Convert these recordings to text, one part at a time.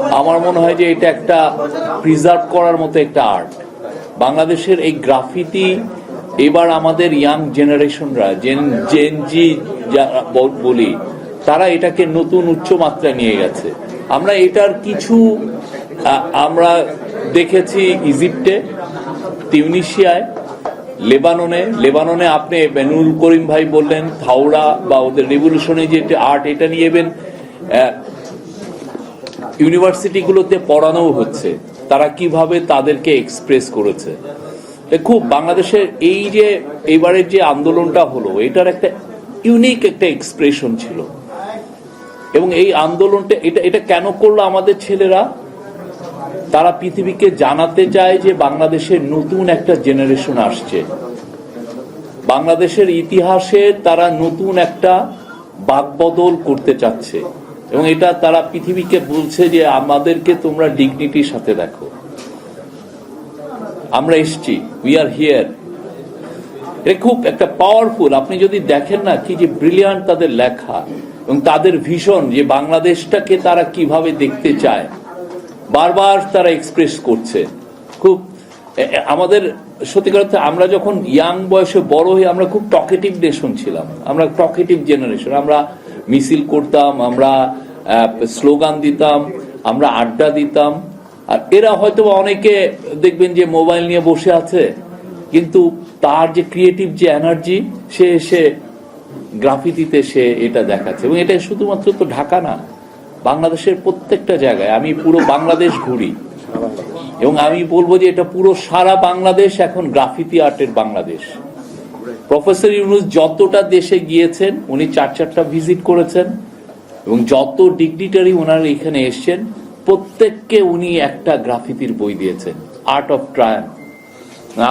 আমার মনে হয় যে এটা একটা প্রিজার্ভ করার মতো একটা আর্ট বাংলাদেশের এই গ্রাফিতি এবার আমাদের ইয়াং জেনারেশনরা জেন জেন জি যারা বলি তারা এটাকে নতুন উচ্চ মাত্রায় নিয়ে গেছে। আমরা এটার কিছু আমরা দেখেছি ইজিপ্টে তিউনিশিয়ায় লেবাননে লেবাননে আপনি বেনুল করিম ভাই বললেন থাওড়া বা ওদের রেভলিউশনে যে আর্ট এটা নিয়ে এবেন ইউনিভার্সিটিগুলোতে পড়ানোও হচ্ছে। তারা কীভাবে তাদেরকে এক্সপ্রেস করেছে। খুব বাংলাদেশের এই যে এবারের যে আন্দোলনটা হলো, এটার একটা ইউনিক একটা এক্সপ্রেশন ছিল। এবং এই আন্দোলনটা, এটা এটা কেন করল আমাদের ছেলেরা? তারা পৃথিবীকে জানাতে চায় যে বাংলাদেশের নতুন একটা জেনারেশন আসছে। বাংলাদেশের ইতিহাসে তারা নতুন একটা বাকবদল করতে চাচ্ছে। এবং এটা তারা পৃথিবীকে বলছে যে আমাদেরকে তোমরা ডিগনিটির সাথে দেখো। আমরা এসছি উই আর হিয়ার এটা খুব একটা পাওয়ারফুল আপনি যদি দেখেন না কি যে ব্রিলিয়ান্ট তাদের লেখা এবং তাদের ভীষণ যে বাংলাদেশটাকে তারা কীভাবে দেখতে চায়। বারবার তারা এক্সপ্রেস করছে। খুব আমাদের সত্যিকার অর্থে আমরা যখন ইয়াং বয়সে বড় হয়ে আমরা খুব টকেটিভ নেশন ছিলাম। আমরা টকেটিভ জেনারেশন আমরা মিছিল করতাম, আমরা স্লোগান দিতাম, আমরা আড্ডা দিতাম। আর এরা হয়তো অনেকে দেখবেন যে মোবাইল নিয়ে বসে আছে, কিন্তু তার যে ক্রিয়েটিভ যে এনার্জি সে এসে গ্রাফিতিতে সে এটা দেখাচ্ছে। এবং এটা শুধুমাত্র তো ঢাকা না, বাংলাদেশের প্রত্যেকটা জায়গায়। আমি পুরো বাংলাদেশ ঘুরি। এবং আমি বলব যে এটা পুরো সারা বাংলাদেশ এখন গ্রাফিতি আর্টের বাংলাদেশ। প্রফেসর ইউনুস যতটা দেশে গিয়েছেন, উনি চার চারটা ভিজিট করেছেন। এবং যত ডিগনিটারি ওনার এখানে এসছেন, প্রত্যেককে উনি একটা গ্রাফিতির বই দিয়েছেন আর্ট অফ ট্রায়ান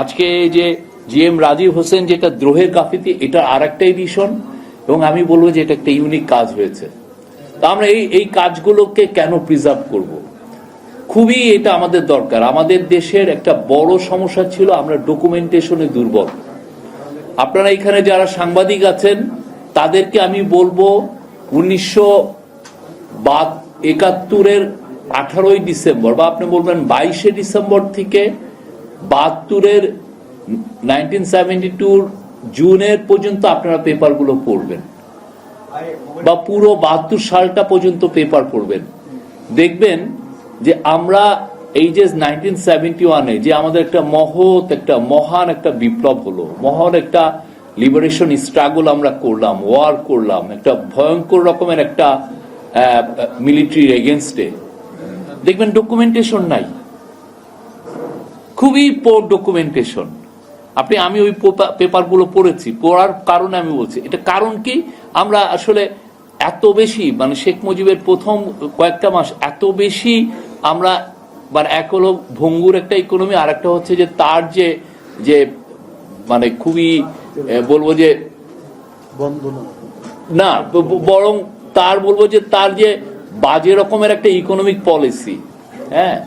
আজকে যে জি এম রাজীব হোসেন যেটা দ্রোহের গ্রাফিতি, এটা আর একটা এডিশন এবং আমি বলব যে এটা একটা ইউনিক কাজ হয়েছে। তা আমরা এই এই কাজগুলোকে কেন প্রিজার্ভ করব? খুবই এটা আমাদের দরকার। আমাদের দেশের একটা বড় সমস্যা ছিল, আমরা ডকুমেন্টেশনে দুর্বল। আপনারা এখানে যারা সাংবাদিক আছেন, তাদেরকে আমি বলব উনিশশো একাত্তরের আঠারোই ডিসেম্বর, বা আপনি বলবেন বাইশে ডিসেম্বর থেকে বাহাত্তরের নাইনটিন সেভেন্টি টুর জুনের পর্যন্ত আপনারা পেপারগুলো পড়বেন। বা পুরো বাহাত্তর সালটা পর্যন্ত পেপার পড়বেন। দেখবেন যে আমরা এই যে নাইনটিন সেভেন্টি ওয়ানে যে আমাদের একটা মহৎ, একটা মহান একটা বিপ্লব হলো, মহান একটা লিবারেশন স্ট্রাগল আমরা করলাম ওয়ার করলাম, একটা ভয়ঙ্কর রকমের একটা মিলিটারি এগেনস্টে দেখবেন ডকুমেন্টেশন নাই। খুবই পোর ডকুমেন্টেশন আপনি, আমি ওই পেপারগুলো পড়েছি, পড়ার কারণে আমি বলছি। এটা কারণ কি? আমরা আসলে এত বেশি মানে শেখ মুজিবের প্রথম কয়েকটা মাস এত বেশি আমরা মানে এক হলো ভঙ্গুর একটা ইকোনমি আর একটা হচ্ছে যে তার যে যে মানে খুবই বলব যে না বরং তার বলব যে তার যে বাজে রকমের একটা ইকোনমিক পলিসি হ্যাঁ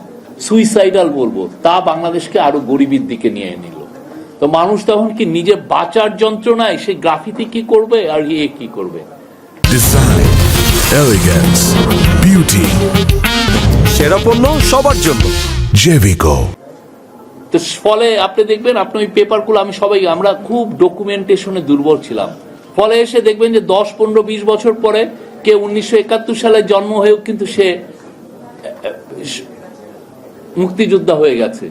সুইসাইডাল বলব তা বাংলাদেশকে আরও গরিবের দিকে নিয়ে নিল। তো মানুষ তখন কি নিজে বাঁচার যন্ত্রণায় সে গ্রাফিতি কি করবে আর ইয়ে কি করবে? সেরা পণ্য সবার জন্য। Jevico. তো ফলে আপনি দেখবেন, আপনি ওই পেপারগুলো আমি সবাই, আমরা খুব ডকুমেন্টেশনে দুর্বল ছিলাম। ফলে এসে দেখবেন যে দশ, পনেরো, বিশ বছর পরে কে উনিশশো একাত্তর সালে জন্ম হয়েও কিন্তু সে মুক্তিযোদ্ধা হয়ে গেছে।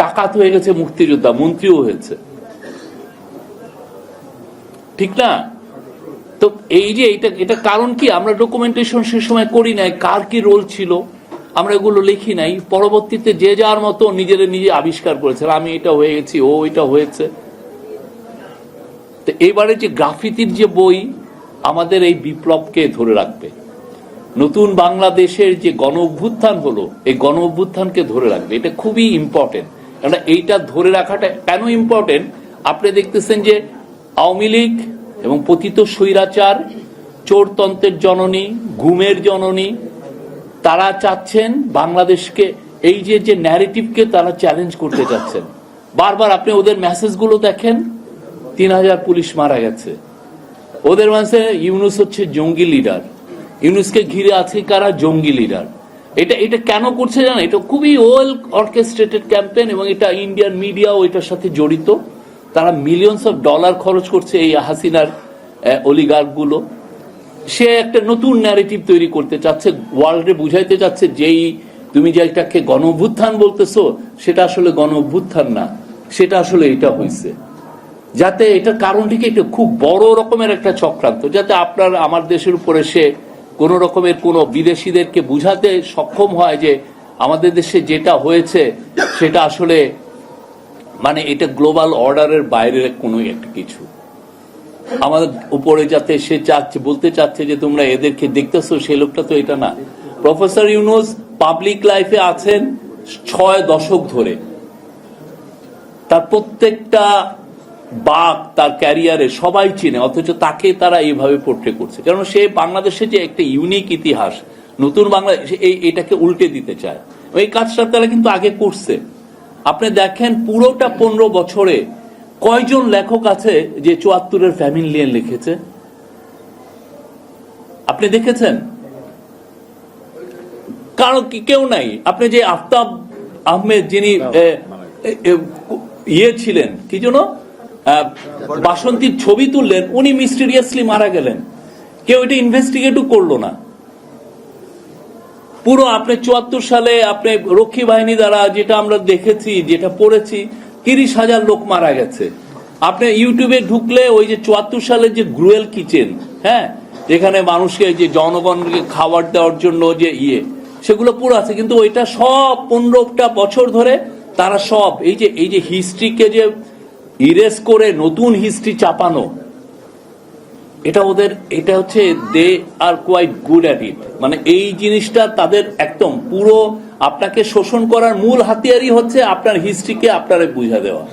ডাকাত হয়ে গেছে মুক্তিযোদ্ধা, মন্ত্রীও হয়েছে। ঠিক না? তো এই যে এটা এটা কারণ কি? আমরা ডকুমেন্টেশন সে সময় করি নাই। কার কি রোল ছিল? আমরা এগুলো লিখি নাই। পরবর্তীতে যে যার মতো নিজেরা নিজে আবিষ্কার করেছে। আমি এটা হয়ে গেছি ও এটা হয়েছে। তো এবারে যে গ্রাফিতির যে বই আমাদের এই বিপ্লবকে ধরে রাখবে। নতুন বাংলাদেশের যে গণ অভ্যুত্থান হলো, এই গণ অভ্যুত্থানকে ধরে রাখবে। এটা খুবই ইম্পর্টেন্ট কেননা এইটা ধরে রাখাটা কেন ইম্পর্টেন্ট আপনি দেখতেছেন যে আওয়ামী লীগ এবং পতিত স্বৈরাচার, চোরতন্ত্রের জননী ঘুমের জননী তারা চাচ্ছেন বাংলাদেশকে এই যে যে ন্যারেটিভকে তারা চ্যালেঞ্জ করতে চাচ্ছেন। বারবার আপনি ওদের মেসেজগুলো দেখেন, তিন হাজার পুলিশ মারা গেছে। ওদের মাঝে ইউনুস হচ্ছে জঙ্গি লিডার ইউনুসকে ঘিরে আছে কারা? জঙ্গি লিডার এটা এটা কেন করছে জানো এটা খুবই ওয়েল অর্কেস্ট্রেটেড ক্যাম্পেন এবং এটা ইন্ডিয়ান মিডিয়াও এটার সাথে জড়িত। তারা মিলিয়নস অফ ডলার খরচ করছে এই হাসিনার অলিগার্কগুলো সে একটা নতুন ন্যারেটিভ তৈরি করতে চাচ্ছে ওয়ার্ল্ডে বুঝাইতে চাচ্ছে যেই তুমি যেটাকে গণ অভ্যুত্থান বলতেছো, সেটা আসলে গণ অভ্যুত্থান না, সেটা আসলে এটা হয়েছে যাতে এটার কারণটিকে এটা খুব বড় রকমের একটা চক্রান্ত, যাতে আপনার, আমার দেশের উপরে সে কোন রকমের কোন বিদেশিদেরকে বুঝাতে সক্ষম হয় যে আমাদের দেশে যেটা হয়েছে, সেটা আসলে মানে এটা গ্লোবাল অর্ডারের বাইরের কোনো একটা কিছু। আমাদের উপরে যাতে সে চাচ্ছে, বলতে চাচ্ছে যে তোমরা এদেরকে দেখতেছো সেই লোকটা তো এটা না। প্রফেসর ইউনুস পাবলিক লাইফে আছেন ছয় দশক ধরে। তার প্রত্যেকটা বাক তার ক্যারিয়ারে সবাই চিনে, অথচ তাকে তারা এইভাবে পোর্ট্রে করছে। কারণ সে বাংলাদেশে যে একটা ইউনিক ইতিহাস, নতুন বাংলাদেশ এই, এটাকে উল্টে দিতে চায়। এই কাজটা তারা কিন্তু আগে করছে। আপনি দেখেন পুরোটা পনেরো বছরে কয়জন লেখক আছে যে চুয়াত্তরের ফ্যামিলি নিয়ে লিখেছে? আপনি দেখেছেন? কারণ কেউ নাই। আপনি যে আফতাব আহমেদ যিনি ইয়ে ছিলেন, কি জন্য বাসন্তীর ছবি তুললেন, উনি মিস্টিরিয়াসলি মারা গেলেন। কেউ এটা ইনভেস্টিগেটও করল না। পুরো আপনি চুয়াত্তর সালে আপনি রক্ষী বাহিনী দ্বারা যেটা আমরা দেখেছি, যেটা পড়েছি তিরিশ হাজার লোক মারা গেছে। আপনি ইউটিউবে ঢুকলে ওই যে চুয়াত্তর সালের যে গ্রুয়েল কিচেন হ্যাঁ যেখানে মানুষকে যে জনগণকে খাবার দেওয়ার জন্য যে ইয়ে সেগুলো পুরো আছে। কিন্তু ওইটা সব পনেরোটা বছর ধরে তারা সব, এই যে এই যে হিস্ট্রিকে যে ইরেজ করে নতুন হিস্ট্রি চাপানো, এটা ওদের, এটা হচ্ছে they are quite good at it মানে এই জিনিসটা তাদের একদম পুরো আপনাকে শোষণ করার মূল হাতিয়ারই হচ্ছে আপনার হিস্ট্রিকে আপনারে বুঝা দেওয়া।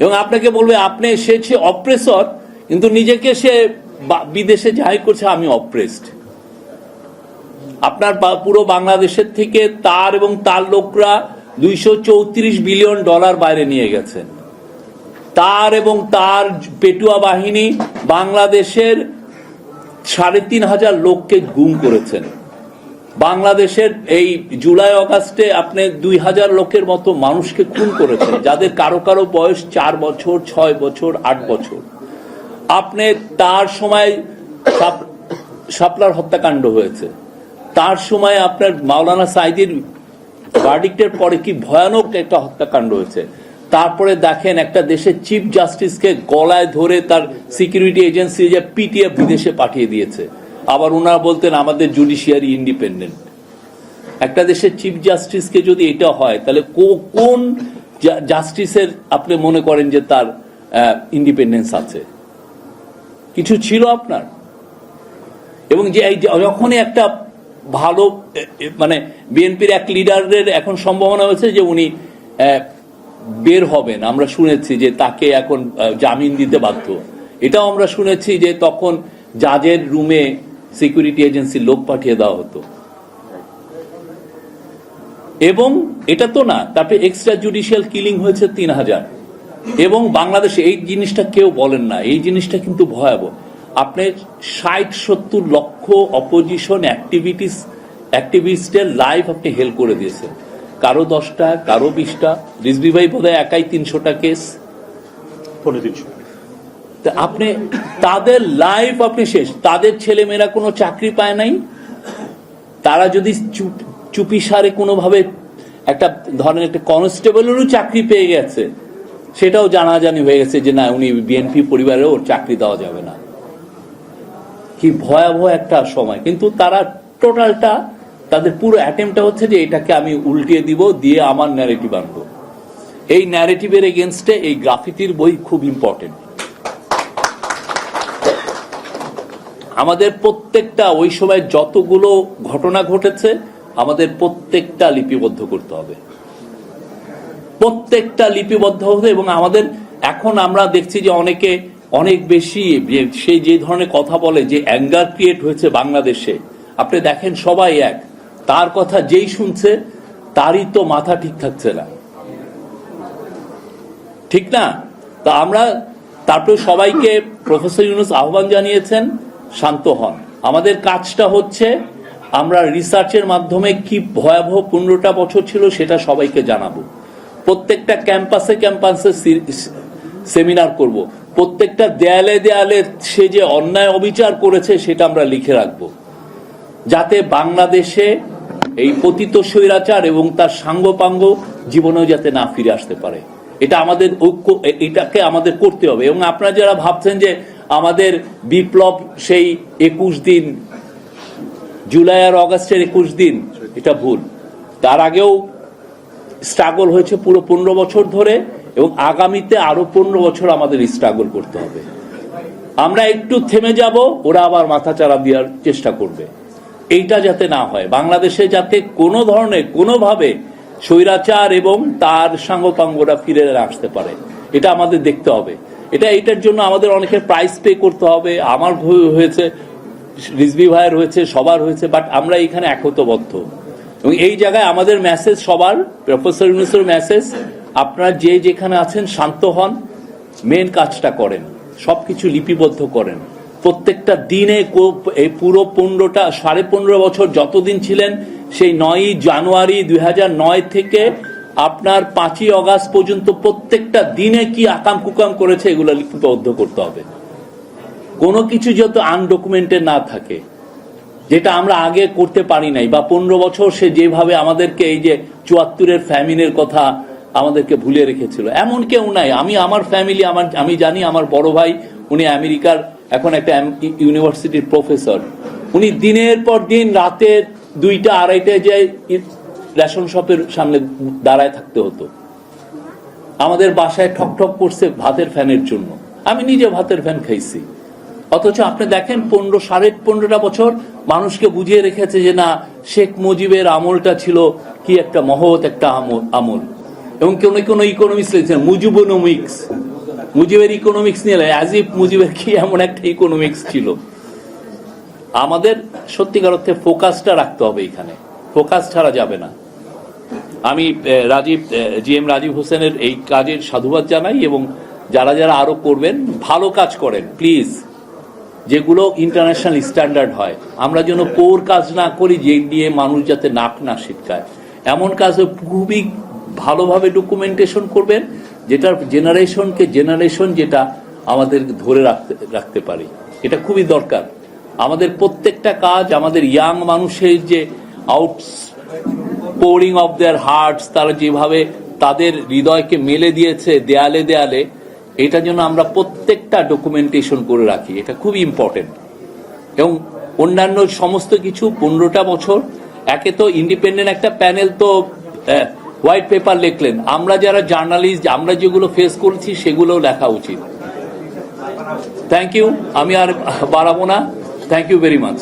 এবং আপনাকে বলবে, আপনি সে হচ্ছে অপ্রেসর কিন্তু নিজেকে সে বিদেশে যাই করছে, আমি অপ্রেসড আপনার পুরো বাংলাদেশের থেকে তার এবং তার লোকরা দুইশো চৌত্রিশ বিলিয়ন ডলার বাইরে নিয়ে গেছেন তার এবং তার পেটুয়া বাহিনী বাংলাদেশের সাড়ে তিন হাজার লোককে গুম করেছেন। বাংলাদেশের এই জুলাই অগাস্টে আপনি দুই হাজার লোকের মতো মানুষকে খুন করেছেন, যাদের কারও কারও বয়স চার বছর, ছয় বছর, আট বছর। আপনি তার সময় সাপ- শাপলার হত্যাকাণ্ড হয়েছে। তার সময় আপনার মাওলানা সাইদির ভার্ডিক্টের পরে কি ভয়ানক একটা হত্যাকাণ্ড হয়েছে। তারপরে দেখেন একটা দেশের চিফ জাস্টিসকে গলায় ধরে তার সিকিউরিটি এজেন্সি যে পিটিএ বিদেশে পাঠিয়ে দিয়েছে। আবার ওনারা বলতেন, আমাদের জুডিশিয়ারি ইন্ডিপেন্ডেন্ট একটা দেশের চিফ জাস্টিসকে যদি এটা হয়, তাহলে কোন জাস্টিসের আপনি মনে করেন যে তার ইন্ডিপেন্ডেন্স আছে? কিছু ছিল আপনার? এবং যে এই যখনই একটা ভালো মানে বিএনপির এক লিডারের এখন সম্ভাবনা হয়েছে যে উনি বের হবেন। আমরা শুনেছি যে তাকে এখন জামিন দিতে বাধ্য। এটাও আমরা শুনেছি যে তখন জাজের রুমে সিকিউরিটি এজেন্সির লোক পাঠিয়ে দেওয়া হতো। এবং এটা তো না, তারপরে এক্সট্রা জুডিশিয়াল কিলিং হয়েছে তিন হাজার। এবং বাংলাদেশে এই জিনিসটা কেউ বলেন না, এই জিনিসটা কিন্তু ভয়াবহ। আপনি ষাট, সত্তর লক্ষ অপোজিশন অ্যাক্টিভিটিস অ্যাক্টিভিস্টের লাইভ আপনি হেল্প করে দিয়েছেন। কারও দশটা, কারও বিশটা। রিজবি ভাই বোধহয় একাই তিনশোটা কেস পনেরো তিনশো। তা আপনি, তাদের লাইফ আপনি শেষ। তাদের ছেলেমেয়েরা কোনো চাকরি পায় নাই। তারা যদি চুপ- চুপি সারে কোনোভাবে একটা ধরেন একটা কনস্টেবলেরও চাকরি পেয়ে গেছে, সেটাও জানাজানি হয়ে গেছে যে না, উনি বিএনপি পরিবারেও ওর চাকরি দেওয়া যাবে না। কি ভয়াবহ একটা সময়। কিন্তু তারা টোটালটা তাদের পুরো অ্যাটেম্পটা হচ্ছে যে এটাকে আমি উল্টিয়ে দিব, দিয়ে আমার ন্যারেটিভ আনব। এই ন্যারেটিভের এগেনস্টে এই গ্রাফিতির বই খুব ইম্পর্টেন্ট আমাদের প্রত্যেকটা ওই সময় যতগুলো ঘটনা ঘটেছে, আমাদের প্রত্যেকটা লিপিবদ্ধ করতে হবে। প্রত্যেকটা লিপিবদ্ধ হতে এবং আমাদের এখন আমরা দেখছি যে অনেকে অনেক বেশি যে- সে যে ধরনের কথা বলে, যে অ্যাঙ্গার ক্রিয়েট হয়েছে বাংলাদেশে। আপনি দেখেন সবাই এক। তার কথা যেই শুনছে, তারই তো মাথা ঠিক থাকছে না। ঠিক না? তা আমরা, তারপরে সবাইকে প্রফেসর ইউনুস আহ্বান জানিয়েছেন শান্ত হন। আমাদের কাজটা হচ্ছে আমরা রিসার্চের মাধ্যমে কি ভয়াবহ পনেরোটা বছর ছিল সেটা সবাইকে জানাব। প্রত্যেকটা ক্যাম্পাসে ক্যাম্পাসে সেমিনার করব। প্রত্যেকটা দেয়ালে দেয়ালে সে যে অন্যায় অবিচার করেছে সেটা আমরা লিখে রাখব। যাতে বাংলাদেশে এই পতিত স্বৈরাচার এবং তার সাঙ্গপাঙ্গ জীবনেও যাতে না ফিরে আসতে পারে। এটা আমাদের ঐক্য এটাকে আমাদের করতে হবে। এবং আপনারা যারা ভাবছেন যে আমাদের বিপ্লব সেই একুশ দিন, জুলাই আর অগাস্টের একুশ দিন, এটা ভুল। তার আগেও স্ট্রাগল হয়েছে পুরো পনেরো বছর ধরে এবং আগামীতে আরও পনেরো বছর আমাদের স্ট্রাগল করতে হবে। আমরা একটু থেমে যাব, ওরা আবার মাথা চারা দেওয়ার চেষ্টা করবে। এইটা যাতে না হয়। বাংলাদেশে যাতে কোনো ধরনের, কোনোভাবে স্বৈরাচার এবং তার সাঙ্গপাঙ্গরা ফিরে আসতে পারে, এটা আমাদের দেখতে হবে। এটা এটার জন্য আমাদের অনেকের প্রাইস পে করতে হবে। আমার হয়েছে, রিজভি ভাইয়ের হয়েছে, সবার হয়েছে বাট আমরা এখানে একতবদ্ধ। এবং এই জায়গায় আমাদের মেসেজ সবার প্রফেসর ইউনুসের মেসেজ আপনারা যে যেখানে আছেন শান্ত হন মেন কাজটা করেন সব কিছু লিপিবদ্ধ করেন। প্রত্যেকটা দিনে এই পুরো পনেরোটা, সাড়ে পনেরো বছর যতদিন ছিলেন, সেই নয়ই জানুয়ারি দুই থেকে আপনার পাঁচই অগাস্ট পর্যন্ত প্রত্যেকটা দিনে কি আকাম কুকাম করেছে এগুলো লিপিবদ্ধ করতে হবে। কোনো কিছু যত আনডকুমেন্টে না থাকে, যেটা আমরা আগে করতে পারি নাই বা পনেরো বছর সে যেভাবে আমাদেরকে এই যে চুয়াত্তরের ফ্যামিলির কথা আমাদেরকে ভুলে রেখেছিল, এমন কেউ নাই। আমি আমার ফ্যামিলি, আমার, আমি জানি আমার বড় ভাই, উনি আমেরিকার এখন একটা ইউনিভার্সিটির প্রফেসর। উনি দিনের পর দিন রাতের দুইটা, আড়াইটায় যে রেশন শপের সামনে দাঁড়ায় থাকতে হতো। আমাদের বাসায় ঠক ঠক করছে ভাতের ফ্যানের জন্য। আমি নিজে ভাতের ফ্যান খাইছি। অথচ আপনি দেখেন পনেরো, সাড়ে পনেরোটা বছর মানুষকে বুঝিয়ে রেখেছে যে না, শেখ মুজিবের আমলটা ছিল কি একটা মহৎ একটা আমল এবং কোন কোন ইকোনমিক্স লিখছেন, মুজিবোনমিক্স। মুজিবের ইকোনমিক্স নিয়ে ইফ মুজিবের কি এমন একটা ইকোনমিক্স ছিল। আমাদের সত্যিকার অর্থে ফোকাসটা রাখতে হবে এখানে। ফোকাস ছাড়া যাবে না। আমি রাজীব জি এম রাজীব হোসেনের এই কাজের সাধুবাদ জানাই এবং যারা যারা আরও করবেন, ভালো কাজ করেন, প্লিজ। যেগুলো ইন্টারন্যাশনাল স্ট্যান্ডার্ড হয়। আমরা যেন পোর কাজ না করি, যে নিয়ে মানুষ যাতে নাক না শিটকায় এমন কাজ খুবই ভালোভাবে ডকুমেন্টেশন করবেন যেটার জেনারেশনকে জেনারেশন যেটা আমাদের ধরে রাখতে রাখতে পারি। এটা খুবই দরকার। আমাদের প্রত্যেকটা কাজ আমাদের ইয়াং মানুষের যে outpouring of their hearts তারা যেভাবে তাদের হৃদয়কে মেলে দিয়েছে দেয়ালে দেয়ালে, এটা জন্য আমরা প্রত্যেকটা ডকুমেন্টেশন করে রাখি। এটা খুব ইম্পর্টেন্ট এবং অন্যান্য সমস্ত কিছু পনেরোটা বছর, একে তো ইন্ডিপেন্ডেন্ট একটা প্যানেল তো হোয়াইট পেপার লিখলেন। আমরা যারা জার্নালিস্ট আমরা যেগুলো ফেস করেছি সেগুলো লেখা উচিত। থ্যাংক ইউ আমি আর বাড়াবো না। Thank you very much